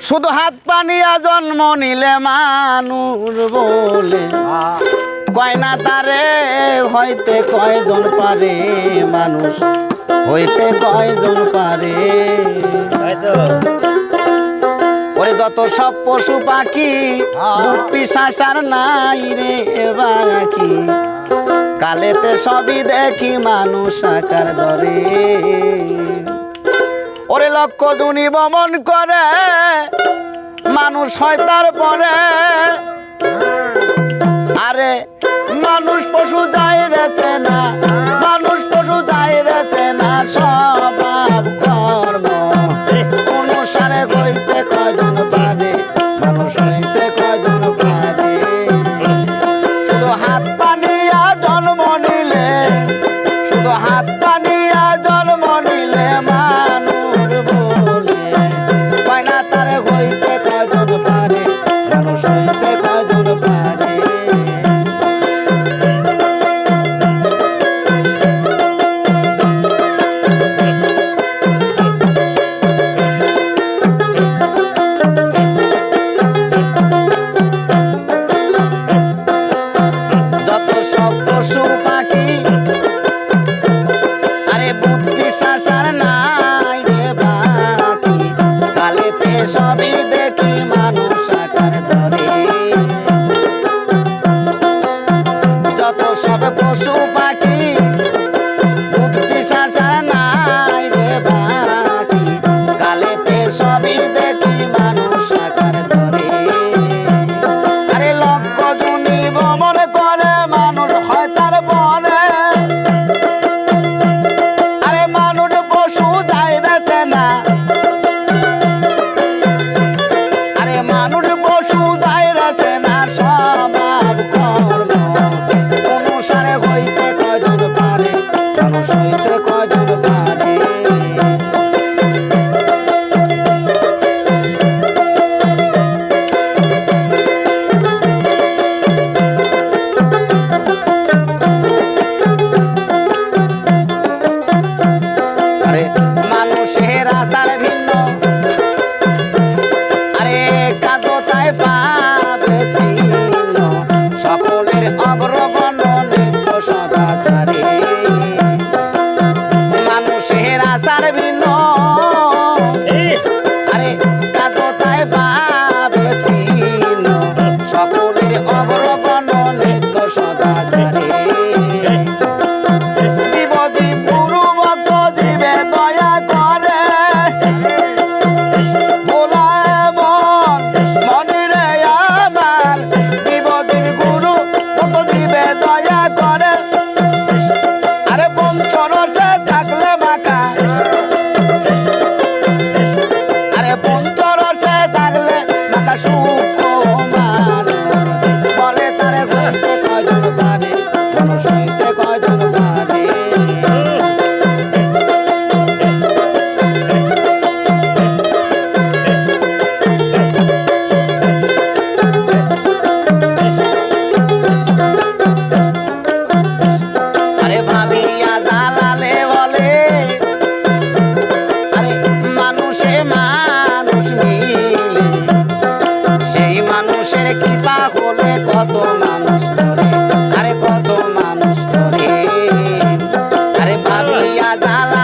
শুধু হাত পানিয়া জন্ম নিলে মানুষ বলে। কয় না তারে হইতে কয়জন পারে মানুষ? হইতে কয়জন পারে? ওরে যত সব পশু পাখি দুধ পিসাসার নাই রে বাকি। কালেতে সবই দেখি মানুষ আকার ধরে। ওরে লক্ষ দুনি বমন করে মানুষ হয় তারপরে। আরে মানুষ পশু যাই রেছে না সবই सारा सारा भी দয়া করে। dá lá.